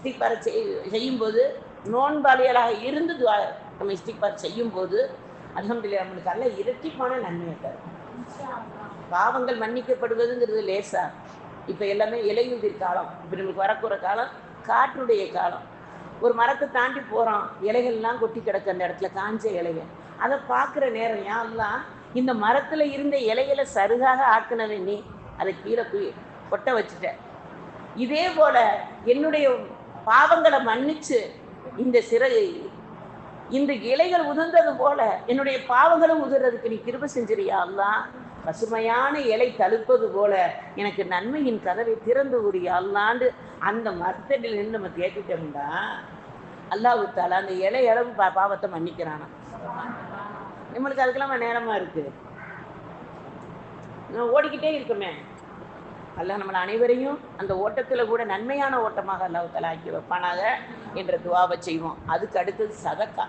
இஸ்திக்பாரை செய் செய்யும்போது நோன்பாளியலாக இருந்து துவா நம்ம இஸ்திக்பார் செய்யும்போது அல்ஹம்துலில்லாஹ் நம்மளுக்கு அல்ல இரட்டிப்பான நன்மை தரும். பாவங்கள் மன்னிக்கப்படுவதுங்கிறது லேசா. இப்போ எல்லாமே இலையுதிர் காலம். இப்போ நம்மளுக்கு வரக்கூற காலம் காற்றுடைய காலம். ஒரு மரத்தை தாண்டி போகிறோம் இலைகள்லாம் கொட்டி கிடக்கு அந்த இடத்துல காஞ்ச இலைகள். அதை பார்க்குற நேரம் யாரெல்லாம் இந்த மரத்தில் இருந்த இலைகளை சருகாக ஆக்கினவே நீ. அதை கீழே போய் கொட்ட வச்சுட்ட. இதே போல் என்னுடைய பாவங்களை மன்னிச்சு இந்த சிறை இந்த இலைகள் உதிர்ந்தது போல என்னுடைய பாவங்களும் உதிர்றதுக்கு நீ கிருப செஞ்சிரியா அல்லா? பசுமையான இலை தழுப்பது போல எனக்கு நன்மையின் கதவை திறந்து ஒரு அல்லாண்டு. அந்த மரத்தடியில் நின்று நம்ம கேட்டுட்டோம்டா. அல்லாஹு தால அந்த இலை அளவு பா பாவத்தை மன்னிக்கிறானா? நம்மளுக்கு அதுக்கெல்லாம் நேரமா இருக்கு. ஓடிக்கிட்டே இருக்குமே. அல்ல நம்மளை அனைவரையும் அந்த ஓட்டத்தில் கூட நன்மையான ஓட்டமாக அல்லாஹ் தலா ஆக்கி வைப்பானாக என்ற துவாவை செய்வோம். அதுக்கு அடுத்தது சதக்கா.